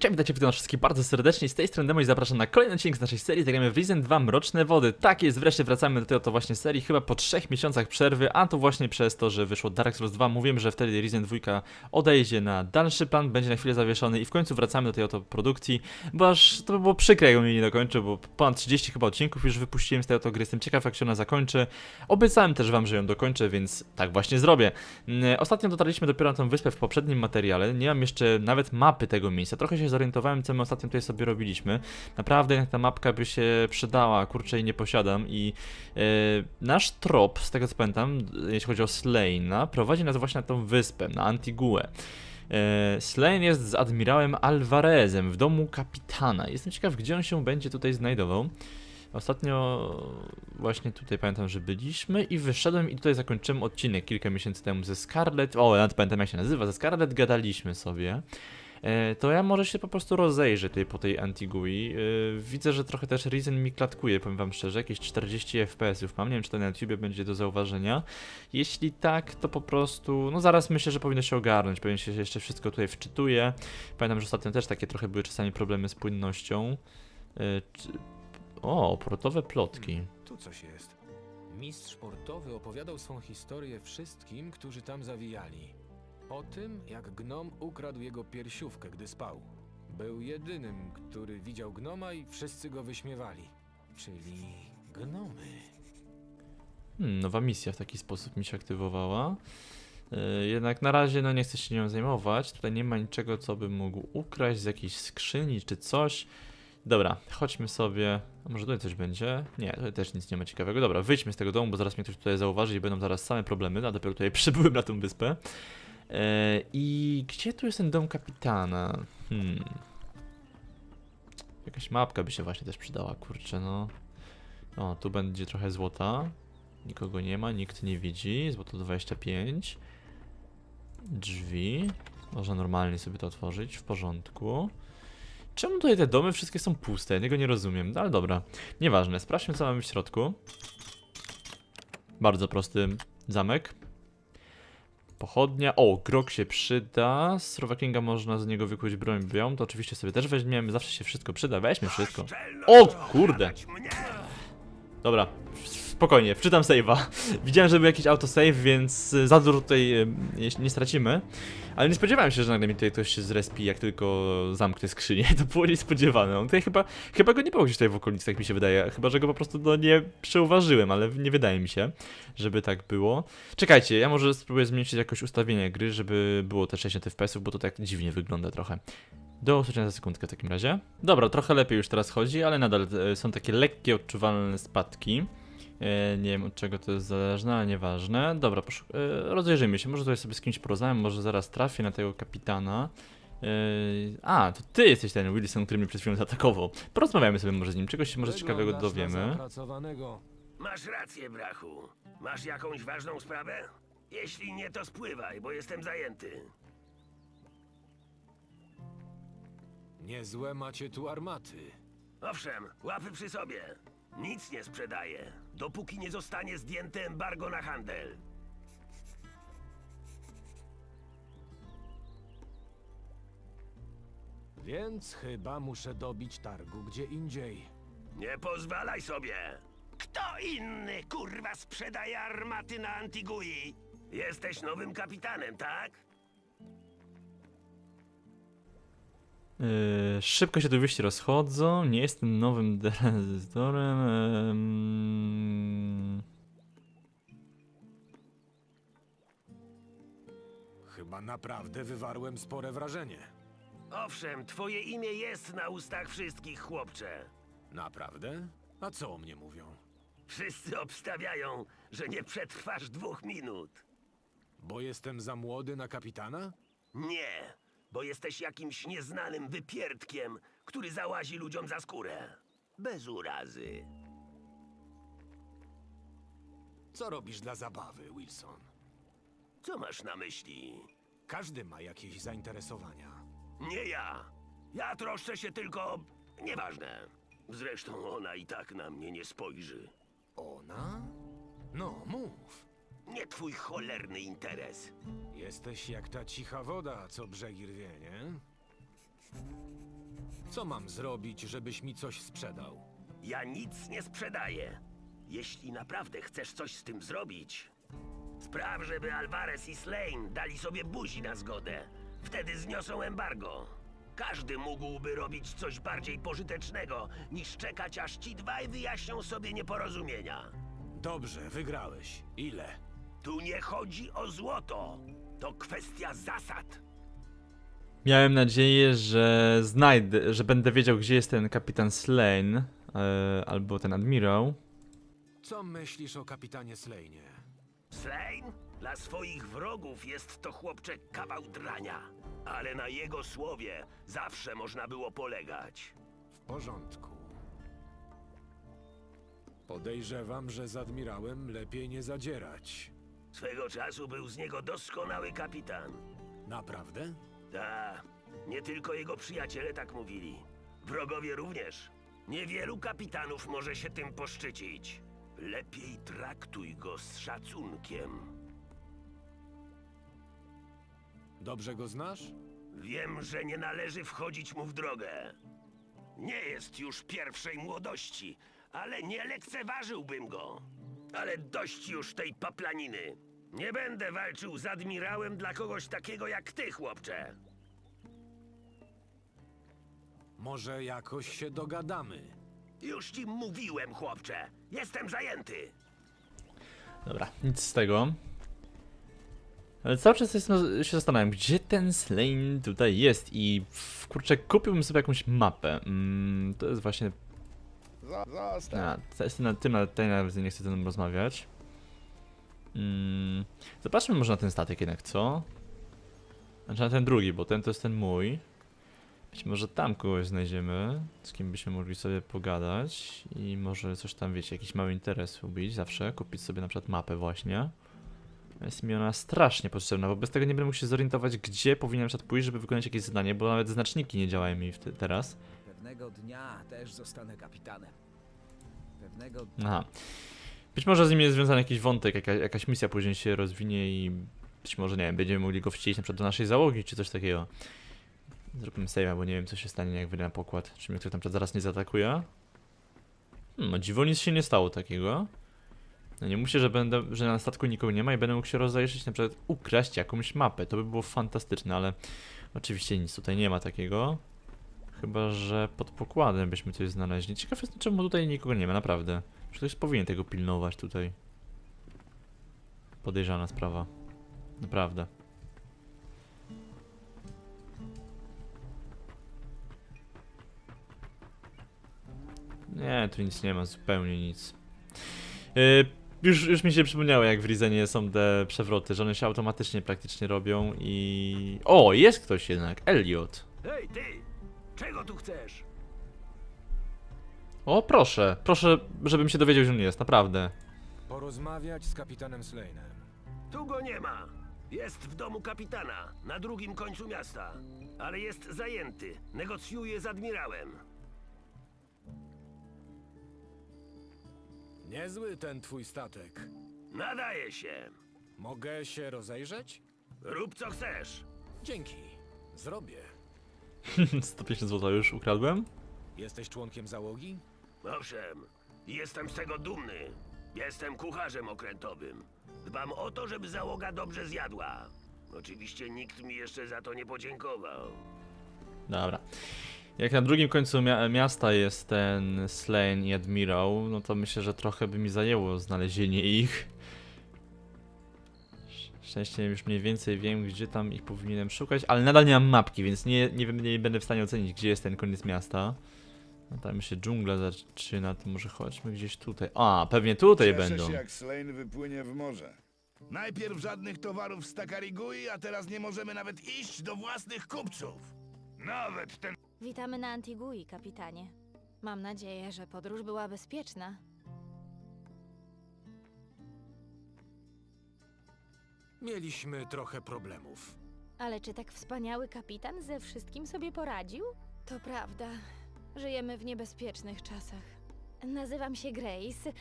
Cześć, witajcie, witam wszystkich bardzo serdecznie. Z tej strony Demo i zapraszam na kolejny odcinek z naszej serii. Zagramy w Risen 2 Mroczne Wody. Tak jest, wreszcie wracamy do tej oto właśnie serii, chyba po trzech miesiącach przerwy, a to właśnie przez to, że wyszło Dark Souls 2. Mówiłem, że wtedy Risen 2 odejdzie na dalszy plan, będzie na chwilę zawieszony i w końcu wracamy do tej oto produkcji, bo aż to by było przykre, jakbym jej nie dokończył, bo ponad 30 chyba odcinków już wypuściłem z tej oto gry. Jestem ciekaw, jak się ona zakończy. Obiecałem też wam, że ją dokończę, więc tak właśnie zrobię. Mm, Ostatnio dotarliśmy dopiero na tą wyspę w poprzednim materiale. Nie mam jeszcze nawet mapy tego miejsca. Trochę się zorientowałem, co my ostatnio tutaj sobie robiliśmy. Naprawdę ta mapka by się przydała, kurczę jej nie posiadam i e, nasz trop, z tego co pamiętam, jeśli chodzi o Slane'a, prowadzi nas właśnie na tą wyspę, na Antiguę. E, Slane jest z admirałem Alvarezem w domu kapitana. Jestem ciekaw, gdzie on się będzie tutaj znajdował. Ostatnio właśnie tutaj pamiętam, że byliśmy i wyszedłem i tutaj zakończyłem odcinek kilka miesięcy temu ze Scarlett. O, nawet pamiętam jak się nazywa, ze Scarlett gadaliśmy sobie. E, to ja może się po prostu rozejrzę po tej Antigui. E, widzę, że trochę też Risen mi klatkuje, powiem wam szczerze, jakieś 40 FPS-ów mam, nie wiem czy to na YouTubie będzie do zauważenia. Jeśli tak, to po prostu, no zaraz myślę, że powinno się ogarnąć, pewnie się jeszcze wszystko tutaj wczytuje. Pamiętam, że ostatnio też takie trochę były czasami problemy z płynnością. E, O, portowe plotki. Tu coś jest. Mistrz portowy opowiadał swą historię wszystkim, którzy tam zawijali. O tym, jak gnom ukradł jego piersiówkę, gdy spał. Był jedynym, który widział gnoma i wszyscy go wyśmiewali. Czyli gnomy. Hmm, nowa misja w taki sposób mi się aktywowała. Yy, jednak na razie no nie chcę się nią zajmować. Tutaj nie ma niczego, co bym mógł ukraść z jakiejś skrzyni czy coś. Dobra, chodźmy sobie. A może tutaj coś będzie? Nie, tutaj też nic nie ma ciekawego. Dobra, wyjdźmy z tego domu, bo zaraz mnie ktoś tutaj zauważy i będą zaraz same problemy. A dopiero tutaj przybyłem na tą wyspę. Yy, I gdzie tu jest ten dom kapitana? Hmm. Jakaś mapka by się właśnie też przydała, kurczę, no. O, tu będzie trochę złota. Nikogo nie ma, nikt nie widzi. Złoto 25. Drzwi. Można normalnie sobie to otworzyć, w porządku. Czemu tutaj te domy wszystkie są puste? Ja tego nie rozumiem, no ale dobra. Nieważne, sprawdźmy co mamy w środku. Bardzo prosty zamek. Pochodnia. O, grog się przyda. Z Rowakinga można z niego wykuć broń białą. To oczywiście sobie też weźmiemy. Zawsze się wszystko przyda. Weźmy wszystko. O, kurde. Dobra, spokojnie, wczytam save'a. Widziałem, że był jakiś autosave, więc y, za dużo tutaj y, nie, stracimy. Ale nie spodziewałem się, że nagle mi tutaj ktoś się zrespi, jak tylko zamknę skrzynię. To było niespodziewane. On tutaj chyba, chyba go nie było gdzieś tutaj w okolicy, tak mi się wydaje. Chyba, że go po prostu no, nie przeuważyłem, ale nie wydaje mi się, żeby tak było. Czekajcie, ja może spróbuję zmniejszyć jakoś ustawienie gry, żeby było te 60 FPS-ów, bo to tak dziwnie wygląda trochę. Do usłyszenia za sekundkę w takim razie. Dobra, trochę lepiej już teraz chodzi, ale nadal e, są takie lekkie, odczuwalne spadki. E, nie wiem od czego to jest zależne, ale nieważne. Dobra, e, rozejrzyjmy się. Może tutaj sobie z kimś porozmawiam, może zaraz trafię na tego kapitana. E, a, to ty jesteś ten Wilson, który mnie przed chwilą zaatakował. Porozmawiamy sobie może z nim, czegoś się może ciekawego dowiemy. Masz rację, brachu. Masz jakąś ważną sprawę? Jeśli nie, to spływaj, bo jestem zajęty. Niezłe macie tu armaty. Owszem, łapy przy sobie. Nic nie sprzedaję, dopóki nie zostanie zdjęte embargo na handel. Więc chyba muszę dobić targu gdzie indziej. Nie pozwalaj sobie! Kto inny, kurwa, sprzedaje armaty na Antigui? Jesteś nowym kapitanem, tak? Yy, szybko się tu wieści rozchodzą. Nie jestem nowym dyrektorem. Ym... Chyba naprawdę wywarłem spore wrażenie. Owszem, twoje imię jest na ustach wszystkich, chłopcze. Naprawdę? A co o mnie mówią? Wszyscy obstawiają, że nie przetrwasz dwóch minut. Bo jestem za młody na kapitana? Nie, bo jesteś jakimś nieznanym wypierdkiem, który załazi ludziom za skórę. Bez urazy. Co robisz dla zabawy, Wilson? Co masz na myśli? Każdy ma jakieś zainteresowania. Nie ja. Ja troszczę się tylko... Nieważne. Zresztą ona i tak na mnie nie spojrzy. Ona? No, mów. Nie twój cholerny interes. Jesteś jak ta cicha woda, co brzegi rwie, nie? Co mam zrobić, żebyś mi coś sprzedał? Ja nic nie sprzedaję. Jeśli naprawdę chcesz coś z tym zrobić, spraw, żeby Alvarez i Slane dali sobie buzi na zgodę. Wtedy zniosą embargo. Każdy mógłby robić coś bardziej pożytecznego, niż czekać, aż ci dwaj wyjaśnią sobie nieporozumienia. Dobrze, wygrałeś. Ile? Tu nie chodzi o złoto. To kwestia zasad. Miałem nadzieję, że znajdę, że będę wiedział, gdzie jest ten kapitan Slane, e, albo ten admirał. Co myślisz o kapitanie Slejnie? Slane? Dla swoich wrogów jest to chłopcze kawał drania. Ale na jego słowie zawsze można było polegać. W porządku. Podejrzewam, że z admirałem lepiej nie zadzierać. Swego czasu był z niego doskonały kapitan. Naprawdę? Ta, nie tylko jego przyjaciele tak mówili. Wrogowie również. Niewielu kapitanów może się tym poszczycić. Lepiej traktuj go z szacunkiem. Dobrze go znasz? Wiem, że nie należy wchodzić mu w drogę. Nie jest już pierwszej młodości, ale nie lekceważyłbym go. Ale dość już tej paplaniny. Nie będę walczył z admirałem dla kogoś takiego jak ty, chłopcze. Może jakoś się dogadamy. Już ci mówiłem, chłopcze. Jestem zajęty. Dobra, nic z tego. Ale cały czas jestem, się zastanawiam, gdzie ten Slane tutaj jest i w- kurczę, kupiłbym sobie jakąś mapę. Mm, to jest właśnie... Zostaw. A, to jest na tym, ale tutaj nawet nie chcę z tym rozmawiać. Mm, zobaczmy może na ten statek jednak, co? Znaczy na ten drugi, bo ten to jest ten mój. Być może tam kogoś znajdziemy, z kim byśmy mogli sobie pogadać i może coś tam, wiecie, jakiś mały interes ubić zawsze, kupić sobie na przykład mapę właśnie. Jest mi ona strasznie potrzebna, bo bez tego nie będę mógł się zorientować, gdzie powinienem na przykład pójść, żeby wykonać jakieś zadanie, bo nawet znaczniki nie działają mi teraz. Pewnego dnia też zostanę kapitanem. Pewnego Aha. Być może z nim jest związany jakiś wątek, jaka, jakaś misja później się rozwinie i być może, nie wiem, będziemy mogli go wcielić na przykład do naszej załogi, czy coś takiego. Zróbmy save'a, bo nie wiem, co się stanie, jak wyjdę na pokład. Czy mnie ktoś tam zaraz nie zaatakuje? Hmm, no dziwo, nic się nie stało takiego. No nie myślę, że będę, że na statku nikogo nie ma i będę mógł się rozejrzeć, na przykład ukraść jakąś mapę. To by było fantastyczne, ale oczywiście nic tutaj nie ma takiego. Chyba, że pod pokładem byśmy coś znaleźli. Ciekaw jestem, czemu tutaj nikogo nie ma, naprawdę. Czy ktoś powinien tego pilnować tutaj? Podejrzana sprawa. Naprawdę. Nie, tu nic nie ma, zupełnie nic. Yy, już, już mi się przypomniało, jak w Rizenie są te przewroty, że one się automatycznie praktycznie robią i... O, jest ktoś jednak, Elliot. Hej, ty! Czego tu chcesz? O, proszę, proszę, żebym się dowiedział, że on jest, naprawdę. Porozmawiać z kapitanem Slejnem. Tu go nie ma. Jest w domu kapitana, na drugim końcu miasta. Ale jest zajęty. Negocjuje z admirałem. Niezły ten twój statek. Nadaje się. Mogę się rozejrzeć? Rób co chcesz. Dzięki. Zrobię. 150 zł już ukradłem? Jesteś członkiem załogi? Owszem, jestem z tego dumny. Jestem kucharzem okrętowym. Dbam o to, żeby załoga dobrze zjadła. Oczywiście nikt mi jeszcze za to nie podziękował. Dobra. Jak na drugim końcu mia- miasta jest ten Slane i Admirał, no to myślę, że trochę by mi zajęło znalezienie ich. Sz- Szczęście już mniej więcej wiem, gdzie tam ich powinienem szukać, ale nadal nie mam mapki, więc nie, nie, wiem, nie będę w stanie ocenić, gdzie jest ten koniec miasta. No tam się dżungla zaczyna, to może chodźmy gdzieś tutaj. A, pewnie tutaj Cieszę będą. się, jak Slane wypłynie w morze. Najpierw żadnych towarów z Takarigui, a teraz nie możemy nawet iść do własnych kupców. Nawet ten Witamy na Antigui, kapitanie. Mam nadzieję, że podróż była bezpieczna. Mieliśmy trochę problemów. Ale czy tak wspaniały kapitan ze wszystkim sobie poradził? To prawda. Żyjemy w niebezpiecznych czasach. Nazywam się Grace.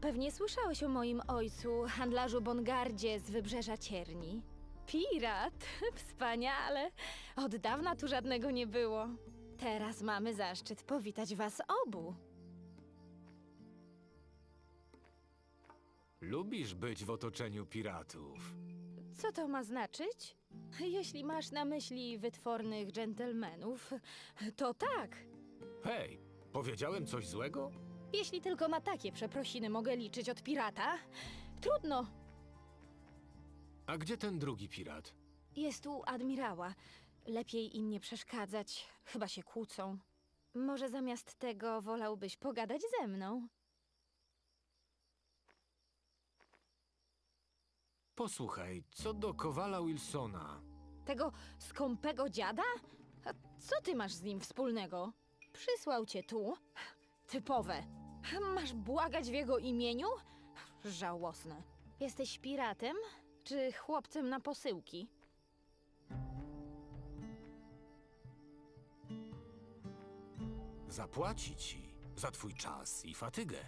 Pewnie słyszałeś o moim ojcu, handlarzu Bongardzie z wybrzeża Cierni. Pirat? Wspaniale. Od dawna tu żadnego nie było. Teraz mamy zaszczyt powitać was obu. Lubisz być w otoczeniu piratów. Co to ma znaczyć? Jeśli masz na myśli wytwornych dżentelmenów, to tak. Hej, powiedziałem coś złego? Jeśli tylko na takie przeprosiny mogę liczyć od pirata, trudno. A gdzie ten drugi pirat? Jest u admirała. Lepiej im nie przeszkadzać, chyba się kłócą. Może zamiast tego wolałbyś pogadać ze mną? Posłuchaj, co do Kowala Wilsona. Tego skąpego dziada? A co ty masz z nim wspólnego? Przysłał cię tu. Typowe. Masz błagać w jego imieniu? Żałosne. Jesteś piratem? Czy chłopcem na posyłki? Zapłaci ci za twój czas i fatygę.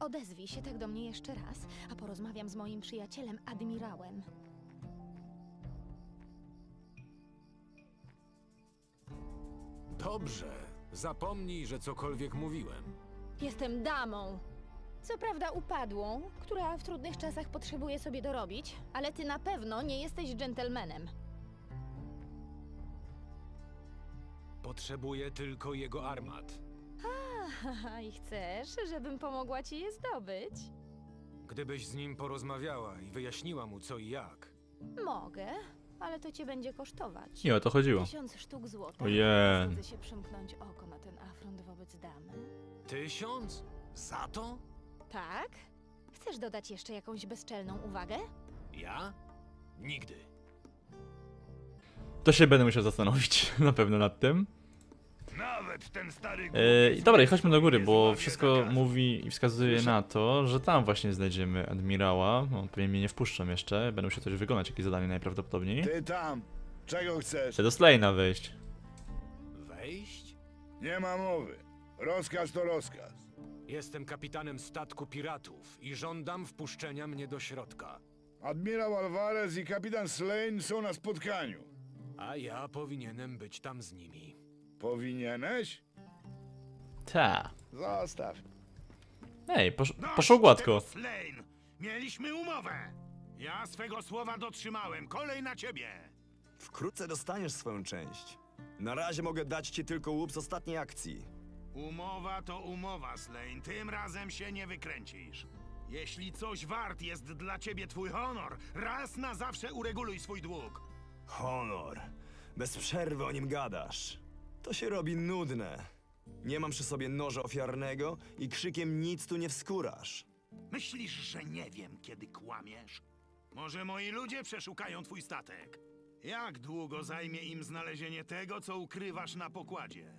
Odezwij się tak do mnie jeszcze raz, a porozmawiam z moim przyjacielem, admirałem. Dobrze, zapomnij, że cokolwiek mówiłem. Jestem damą. Co prawda upadłą, która w trudnych czasach potrzebuje sobie dorobić, ale ty na pewno nie jesteś dżentelmenem. Potrzebuję tylko jego armat. Haha, i chcesz, żebym pomogła ci je zdobyć? Gdybyś z nim porozmawiała i wyjaśniła mu co i jak. Mogę, ale to cię będzie kosztować. Nie o to chodziło. Tysiąc sztuk złota. Ojej. Zgodzę się przymknąć oko na ten afront wobec damy. Tysiąc? Za to? Tak? Chcesz dodać jeszcze jakąś bezczelną uwagę? Ja? Nigdy. To się będę musiał zastanowić na pewno nad tym. Nawet ten stary E, dobra, i chodźmy do góry, bo wszystko mówi i wskazuje na to, że tam właśnie znajdziemy admirała. No, pewnie mnie nie wpuszczą jeszcze, będę musiał coś wykonać, jakieś zadanie najprawdopodobniej. Ty tam, czego chcesz? Chcę do Slejna wejść. Wejść? Nie ma mowy. Rozkaz to rozkaz. Jestem kapitanem statku piratów i żądam wpuszczenia mnie do środka. Admirał Alvarez i kapitan Slane są na spotkaniu. A ja powinienem być tam z nimi. Powinieneś? Ta. Zostaw. Ej, posz poszło gładko. Slane! Mieliśmy umowę. Ja swego słowa dotrzymałem. Kolej na ciebie. Wkrótce dostaniesz swoją część. Na razie mogę dać ci tylko łup z ostatniej akcji. Umowa to umowa, Slane. Tym razem się nie wykręcisz. Jeśli coś wart jest dla ciebie twój honor, raz na zawsze ureguluj swój dług. Honor. Bez przerwy o nim gadasz. To się robi nudne. Nie mam przy sobie noża ofiarnego i krzykiem nic tu nie wskórasz. Myślisz, że nie wiem, kiedy kłamiesz? Może moi ludzie przeszukają twój statek? Jak długo zajmie im znalezienie tego, co ukrywasz na pokładzie?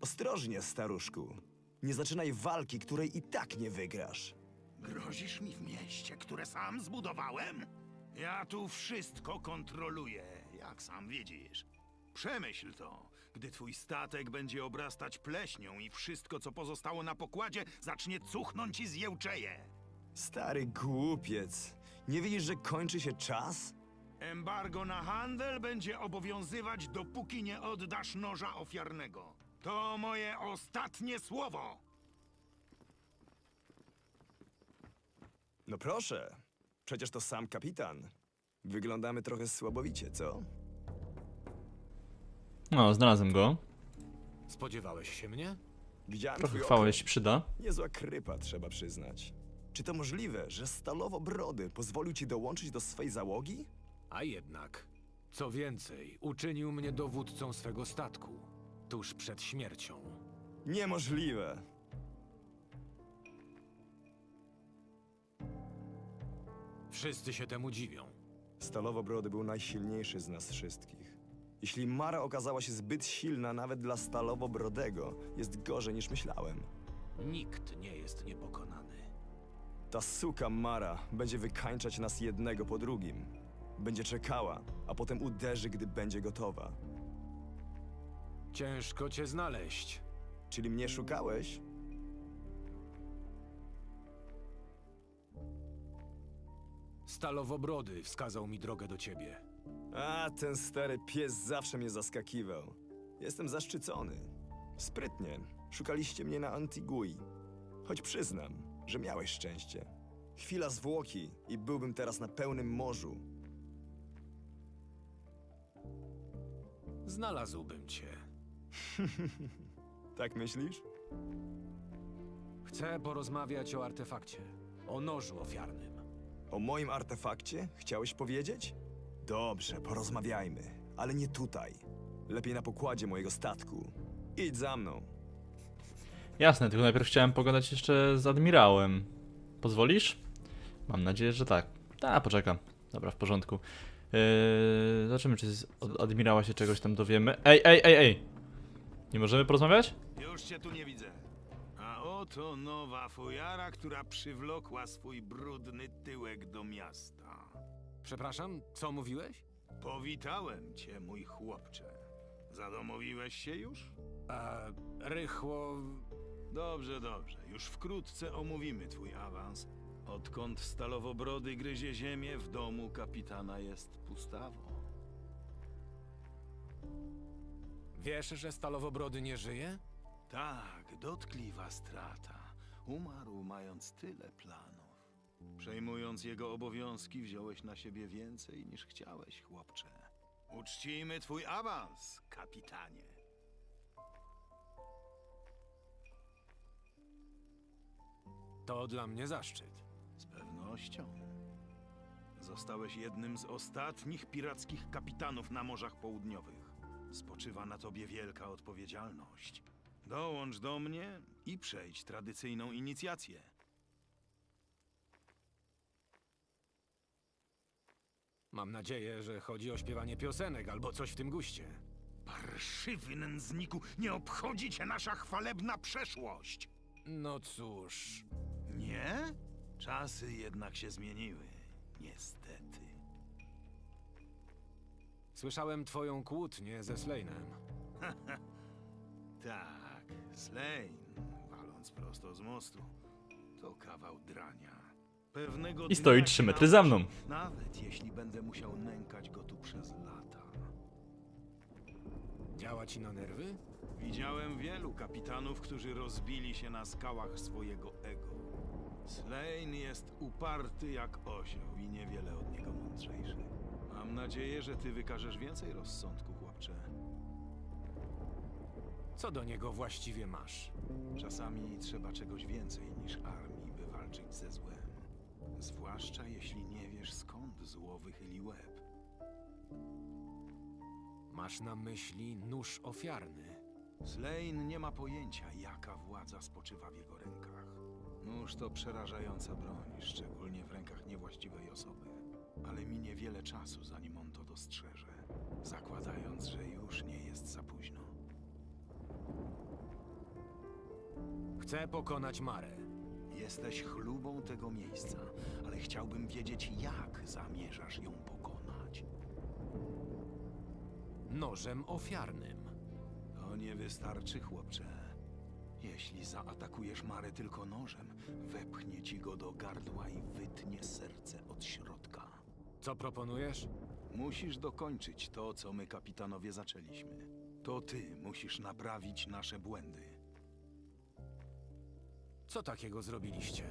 Ostrożnie, staruszku. Nie zaczynaj walki, której i tak nie wygrasz. Grozisz mi w mieście, które sam zbudowałem? Ja tu wszystko kontroluję, jak sam widzisz. Przemyśl to, gdy twój statek będzie obrastać pleśnią i wszystko, co pozostało na pokładzie, zacznie cuchnąć i zjełczeje. Stary głupiec. Nie widzisz, że kończy się czas? Embargo na handel będzie obowiązywać, dopóki nie oddasz noża ofiarnego. To moje ostatnie słowo. No proszę. Przecież to sam kapitan. Wyglądamy trochę słabowicie, co? No, znalazłem go. Spodziewałeś się mnie? Widziałem Trochę twój chwały, okręt. jeśli przyda. Niezła krypa, trzeba przyznać. Czy to możliwe, że Stalowo-Brody pozwolił ci dołączyć do swej załogi? A jednak. Co więcej, uczynił mnie dowódcą swego statku. Tuż przed śmiercią. Niemożliwe. Wszyscy się temu dziwią. Stalowo-Brody był najsilniejszy z nas wszystkich. Jeśli Mara okazała się zbyt silna nawet dla Stalowo-Brodego, jest gorzej niż myślałem. Nikt nie jest niepokonany. Ta suka Mara będzie wykańczać nas jednego po drugim. Będzie czekała, a potem uderzy, gdy będzie gotowa. Ciężko cię znaleźć. Czyli mnie szukałeś? Stalowobrody wskazał mi drogę do ciebie. A, ten stary pies zawsze mnie zaskakiwał. Jestem zaszczycony. Sprytnie. Szukaliście mnie na Antigui. Choć przyznam, że miałeś szczęście. Chwila zwłoki i byłbym teraz na pełnym morzu. Znalazłbym cię. Tak myślisz? Chcę porozmawiać o artefakcie. O nożu ofiarnym. O moim artefakcie chciałeś powiedzieć? Dobrze, porozmawiajmy, ale nie tutaj. Lepiej na pokładzie mojego statku. Idź za mną. Jasne, tylko najpierw chciałem pogadać jeszcze z admirałem. Pozwolisz? Mam nadzieję, że tak. A, poczekam. Dobra, w porządku. Yy, zobaczymy, czy z od admirała się czegoś tam dowiemy. Ej, ej, ej, ej! Nie możemy porozmawiać? Już cię tu nie widzę. A oto nowa fujara, która przywlokła swój brudny tyłek do miasta. Przepraszam, co mówiłeś? Powitałem cię, mój chłopcze. Zadomowiłeś się już? A, rychło... Dobrze, dobrze. Już wkrótce omówimy twój awans. Odkąd stalowobrody gryzie ziemię, w domu kapitana jest pustawo. Wiesz, że Stalowobrody nie żyje? Tak, dotkliwa strata. Umarł mając tyle planów. Przejmując jego obowiązki, wziąłeś na siebie więcej niż chciałeś, chłopcze. Uczcijmy twój awans, kapitanie. To dla mnie zaszczyt. Z pewnością. Zostałeś jednym z ostatnich pirackich kapitanów na Morzach Południowych. Spoczywa na tobie wielka odpowiedzialność. Dołącz do mnie i przejdź tradycyjną inicjację. Mam nadzieję, że chodzi o śpiewanie piosenek albo coś w tym guście. Parszywy nędzniku, nie obchodzi cię nasza chwalebna przeszłość. No cóż... Nie? Czasy jednak się zmieniły. Niestety. Słyszałem twoją kłótnię ze Slane'em. Tak, Slane, waląc prosto z mostu, to kawał drania. Pewnego I stoi dnia trzy się metry za mną. Nawet jeśli będę musiał nękać go tu przez lata. Działa ci na nerwy? Widziałem wielu kapitanów, którzy rozbili się na skałach swojego ego. Slane jest uparty jak osioł i niewiele od niego mądrzejszy. Mam nadzieję, że ty wykażesz więcej rozsądku, chłopcze. Co do niego właściwie masz? Czasami trzeba czegoś więcej niż armii, by walczyć ze złem. Zwłaszcza jeśli nie wiesz skąd zło wychyli łeb. Masz na myśli nóż ofiarny. Slane nie ma pojęcia, jaka władza spoczywa w jego rękach. Nóż to przerażająca broń, szczególnie w rękach niewłaściwej osoby. Ale minie wiele czasu, zanim on to dostrzeże, zakładając, że już nie jest za późno. Chcę pokonać Marę. Jesteś chlubą tego miejsca, ale chciałbym wiedzieć, jak zamierzasz ją pokonać. Nożem ofiarnym. To nie wystarczy, chłopcze. Jeśli zaatakujesz Marę tylko nożem, wepchnie ci go do gardła i wytnie serce od środka. Co proponujesz? Musisz dokończyć to, co my, kapitanowie, zaczęliśmy. To ty musisz naprawić nasze błędy. Co takiego zrobiliście?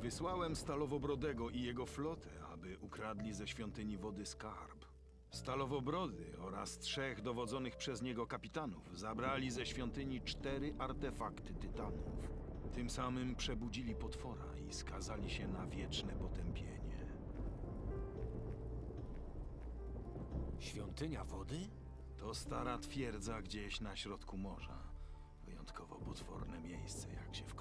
Wysłałem Stalowobrodego i jego flotę, aby ukradli ze świątyni wody skarb. Stalowobrody oraz trzech dowodzonych przez niego kapitanów zabrali ze świątyni cztery artefakty tytanów. Tym samym przebudzili potwora i skazali się na wieczne potępienie. Świątynia wody? To stara twierdza gdzieś na środku morza. Wyjątkowo potworne miejsce, jak się okazało.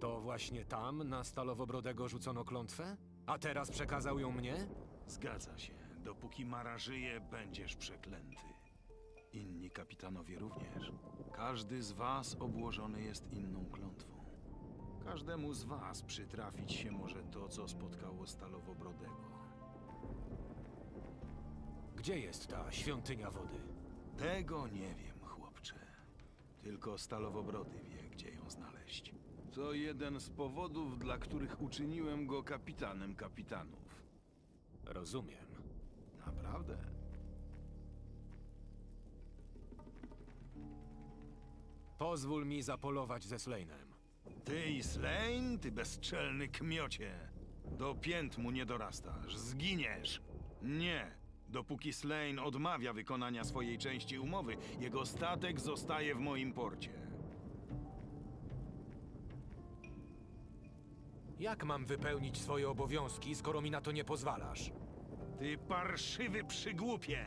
To właśnie tam na Stalowobrodego rzucono klątwę? A teraz przekazał ją mnie? Zgadza się. Dopóki Mara żyje, będziesz przeklęty. Inni kapitanowie również. Każdy z was obłożony jest inną klątwą. Każdemu z was przytrafić się może to, co spotkało Stalowobrodego. Gdzie jest ta świątynia wody? Tego nie wiem, chłopcze. Tylko Stalowobrody wie, gdzie ją znaleźć. To jeden z powodów, dla których uczyniłem go kapitanem kapitanów. Rozumiem. Naprawdę? Pozwól mi zapolować ze Slane'em. Ty i Slane, ty bezczelny kmiocie. Do pięt mu nie dorastasz, zginiesz. Nie. Dopóki Slane odmawia wykonania swojej części umowy, jego statek zostaje w moim porcie. Jak mam wypełnić swoje obowiązki, skoro mi na to nie pozwalasz? Ty parszywy przygłupie!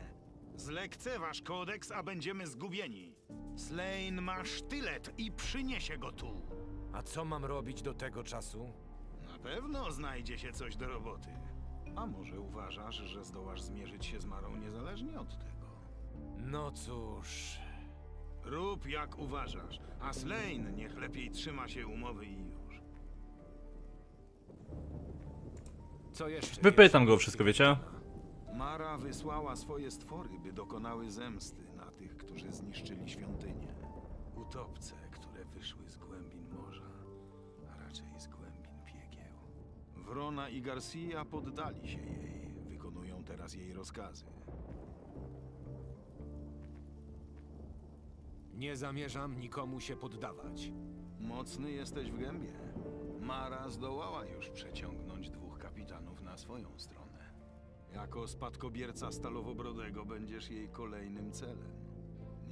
Zlekceważ kodeks, a będziemy zgubieni. Slane ma sztylet i przyniesie go tu. A co mam robić do tego czasu? Na pewno znajdzie się coś do roboty. A może uważasz, że zdołasz zmierzyć się z Marą niezależnie od tego? No cóż. Rób jak uważasz, a Slane niech lepiej trzyma się umowy i już. Co jeszcze? Wypytam go o wszystko, wiecie? Mara wysłała swoje stwory, by dokonały zemsty na tych, którzy zniszczyli świątynię. Utopce, które wyszły z głębin morza, a raczej z głębin piekieł. Wrona i Garcia poddali się jej, wykonują teraz jej rozkazy. Nie zamierzam nikomu się poddawać. Mocny jesteś w gębie. Mara zdołała już przeciągnąć na swoją stronę. Jako spadkobierca Stalowobrodego będziesz jej kolejnym celem.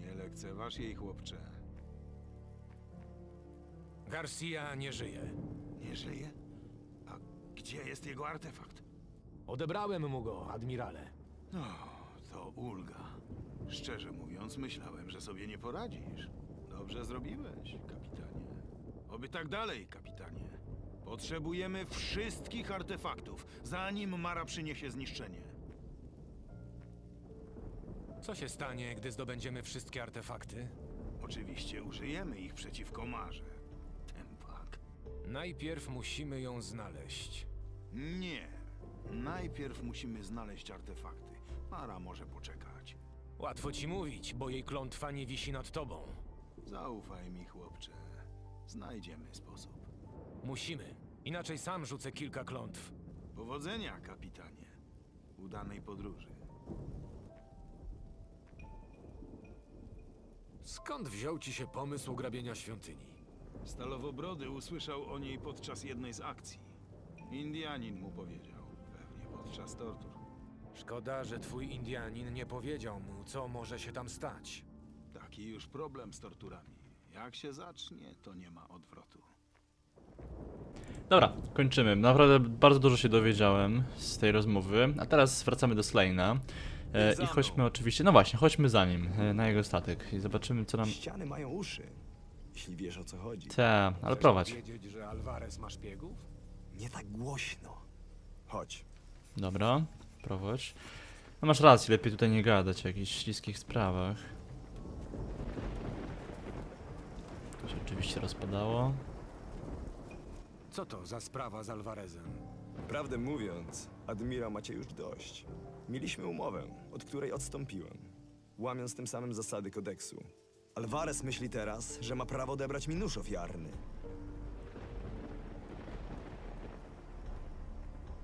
Nie lekceważ jej, chłopcze. Garcia nie żyje. Nie żyje? A gdzie jest jego artefakt? Odebrałem mu go, admirale. No, to ulga. Szczerze mówiąc, myślałem, że sobie nie poradzisz. Dobrze zrobiłeś, kapitanie. Oby tak dalej, kapitanie. Potrzebujemy wszystkich artefaktów, zanim Mara przyniesie zniszczenie. Co się stanie, gdy zdobędziemy wszystkie artefakty? Oczywiście użyjemy ich przeciwko Marze. Tempak. Najpierw musimy ją znaleźć. Nie. Najpierw musimy znaleźć artefakty. Mara może poczekać. Łatwo ci mówić, bo jej klątwa nie wisi nad tobą. Zaufaj mi, chłopcze. Znajdziemy sposób. Musimy. Inaczej sam rzucę kilka klątw. Powodzenia, kapitanie. Udanej podróży. Skąd wziął ci się pomysł grabienia świątyni? Stalowobrody usłyszał o niej podczas jednej z akcji. Indianin mu powiedział, pewnie podczas tortur. Szkoda, że twój Indianin nie powiedział mu, co może się tam stać. Taki już problem z torturami. Jak się zacznie, to nie ma odwrotu. Dobra, kończymy. Naprawdę bardzo dużo się dowiedziałem z tej rozmowy. A teraz wracamy do Slane'a. E, I chodźmy oczywiście, no właśnie, chodźmy za nim, e, na jego statek i zobaczymy co nam... Ściany mają uszy, jeśli wiesz o co chodzi. Ta, ale prowadź. wiedzieć, że Alvarez ma szpiegów? Nie tak głośno. Chodź. Dobra, prowadź. No masz rację, lepiej tutaj nie gadać o jakichś śliskich sprawach. To się oczywiście rozpadało. Co to za sprawa z Alvarezem? Prawdę mówiąc, admirał macie już dość. Mieliśmy umowę, od której odstąpiłem, łamiąc tym samym zasady kodeksu. Alvarez myśli teraz, że ma prawo odebrać mi nóż ofiarny.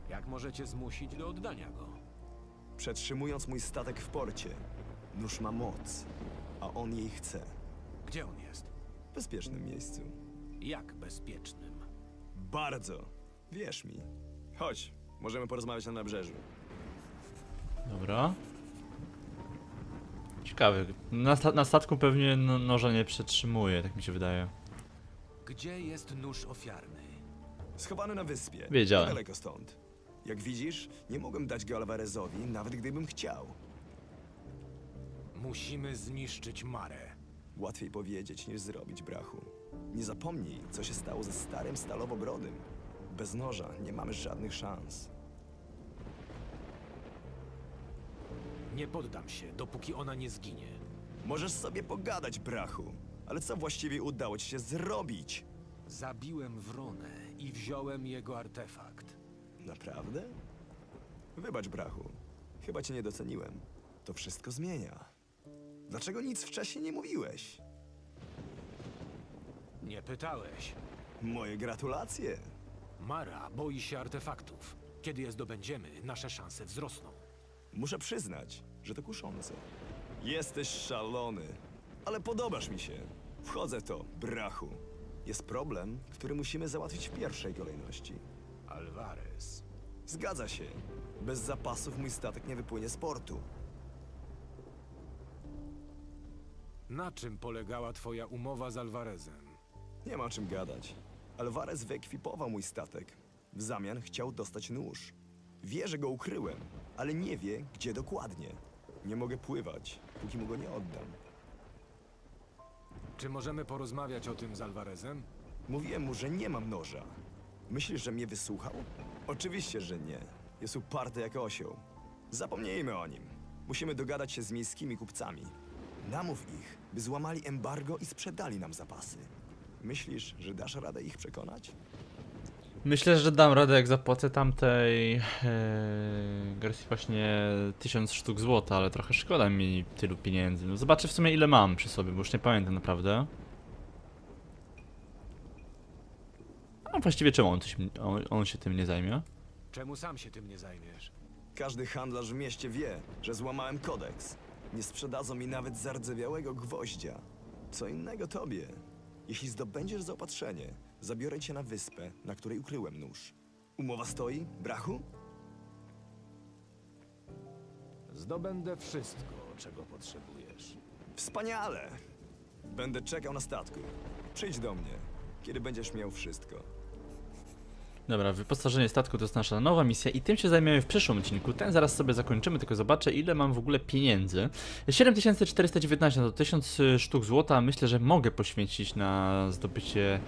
Jak możecie zmusić do oddania go? Przetrzymując mój statek w porcie, nóż ma moc, a on jej chce. Gdzie on jest? W bezpiecznym miejscu. Jak bezpiecznym? Bardzo. Wierz mi. Chodź, możemy porozmawiać na nabrzeżu. Dobra. Ciekawy. Na, sta na statku pewnie no noża nie przetrzymuje, tak mi się wydaje. Gdzie jest nóż ofiarny? Schowany na wyspie. Wiedziałem. Daleko stąd. Jak widzisz, nie mogłem dać go Alvarezowi, nawet gdybym chciał. Musimy zniszczyć Marę. Łatwiej powiedzieć niż zrobić, brachu. Nie zapomnij, co się stało ze starym stalowobrodym. Bez noża nie mamy żadnych szans. Nie poddam się, dopóki ona nie zginie. Możesz sobie pogadać, brachu. Ale co właściwie udało ci się zrobić? Zabiłem Wronę i wziąłem jego artefakt. Naprawdę? Wybacz, brachu. Chyba cię nie doceniłem. To wszystko zmienia. Dlaczego nic wcześniej nie mówiłeś? Nie pytałeś. Moje gratulacje. Mara boi się artefaktów. Kiedy je zdobędziemy, nasze szanse wzrosną. Muszę przyznać, że to kuszące. Jesteś szalony, ale podobasz mi się. Wchodzę to, brachu. Jest problem, który musimy załatwić w pierwszej kolejności. Alvarez. Zgadza się. Bez zapasów mój statek nie wypłynie z portu. Na czym polegała twoja umowa z Alvarezem? Nie ma o czym gadać. Alvarez wyekwipował mój statek. W zamian chciał dostać nóż. Wie, że go ukryłem, ale nie wie, gdzie dokładnie. Nie mogę pływać, póki mu go nie oddam. Czy możemy porozmawiać o tym z Alvarezem? Mówiłem mu, że nie mam noża. Myślisz, że mnie wysłuchał? Oczywiście, że nie. Jest uparty jak osioł. Zapomnijmy o nim. Musimy dogadać się z miejskimi kupcami. Namów ich, by złamali embargo i sprzedali nam zapasy. Myślisz, że dasz radę ich przekonać? Myślę, że dam radę, jak zapłacę tamtej e, Garcji właśnie 1000 sztuk złota, ale trochę szkoda mi tylu pieniędzy. No zobaczę w sumie ile mam przy sobie, bo już nie pamiętam naprawdę. A właściwie czemu on, coś, on, on się tym nie zajmie? Czemu sam się tym nie zajmiesz? Każdy handlarz w mieście wie, że złamałem kodeks. Nie sprzedadzą mi nawet zardzewiałego gwoździa. Co innego tobie. Jeśli zdobędziesz zaopatrzenie, zabiorę cię na wyspę, na której ukryłem nóż. Umowa stoi, brachu? Zdobędę wszystko, czego potrzebujesz. Wspaniale! Będę czekał na statku. Przyjdź do mnie, kiedy będziesz miał wszystko. Dobra, wyposażenie statku to jest nasza nowa misja i tym się zajmiemy w przyszłym odcinku. Ten zaraz sobie zakończymy, tylko zobaczę ile mam w ogóle pieniędzy. 7419 to 1000 sztuk złota, myślę, że mogę poświęcić na zdobycie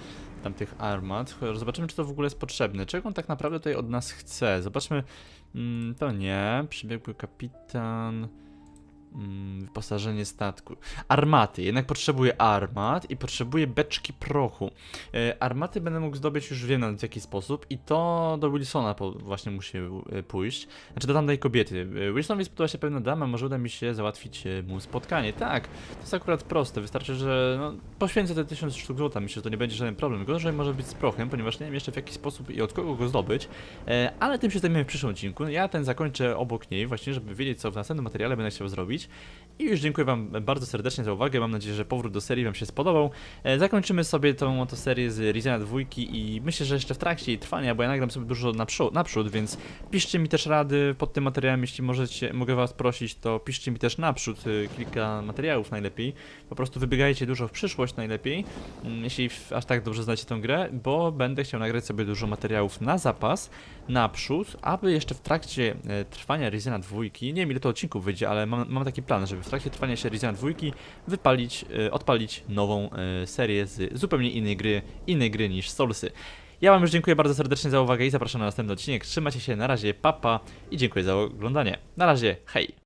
tamtych armat. Zobaczymy, czy to w ogóle jest potrzebne. Czego on tak naprawdę tutaj od nas chce? Zobaczmy, mm, to nie, przybiegły kapitan... Mm, wyposażenie statku. Armaty. Jednak potrzebuję armat i potrzebuję beczki prochu. E, armaty będę mógł zdobyć już wiem nawet w jaki sposób i to do Wilsona właśnie musi e, pójść. Znaczy do tamtej kobiety. E, Wilsonowi spodobała się pewna dama, może uda mi się załatwić e, mu spotkanie. Tak, to jest akurat proste. Wystarczy, że no, poświęcę te 1000 sztuk złota. Myślę, że to nie będzie żaden problem. Gorzej może być z prochem, ponieważ nie wiem jeszcze w jaki sposób i od kogo go zdobyć. Ale tym się zajmiemy w przyszłym odcinku. Ja ten zakończę obok niej, właśnie, żeby wiedzieć, co w następnym materiale będę chciał zrobić. I już dziękuję Wam bardzo serdecznie za uwagę. Mam nadzieję, że powrót do serii Wam się spodobał. E, zakończymy sobie tą oto serię z Rizana 2 i myślę, że jeszcze w trakcie jej trwania, bo ja nagram sobie dużo naprzód, naprzód, więc piszcie mi też rady pod tym materiałem, jeśli możecie, mogę Was prosić, to piszcie mi też naprzód e, kilka materiałów najlepiej. Po prostu wybiegajcie dużo w przyszłość najlepiej, mm, jeśli aż tak dobrze znacie tę grę, bo będę chciał nagrać sobie dużo materiałów na zapas, naprzód, aby jeszcze w trakcie e, trwania Rizana 2, nie wiem ile to odcinków wyjdzie, ale mam, mam taki plan, żeby w trakcie trwania się Rizana 2 wypalić, e, odpalić nową e, serię z zupełnie innej gry, innej gry niż Soulsy. Ja Wam już dziękuję bardzo serdecznie za uwagę i zapraszam na następny odcinek. Trzymajcie się, na razie, papa i dziękuję za oglądanie. Na razie, hej!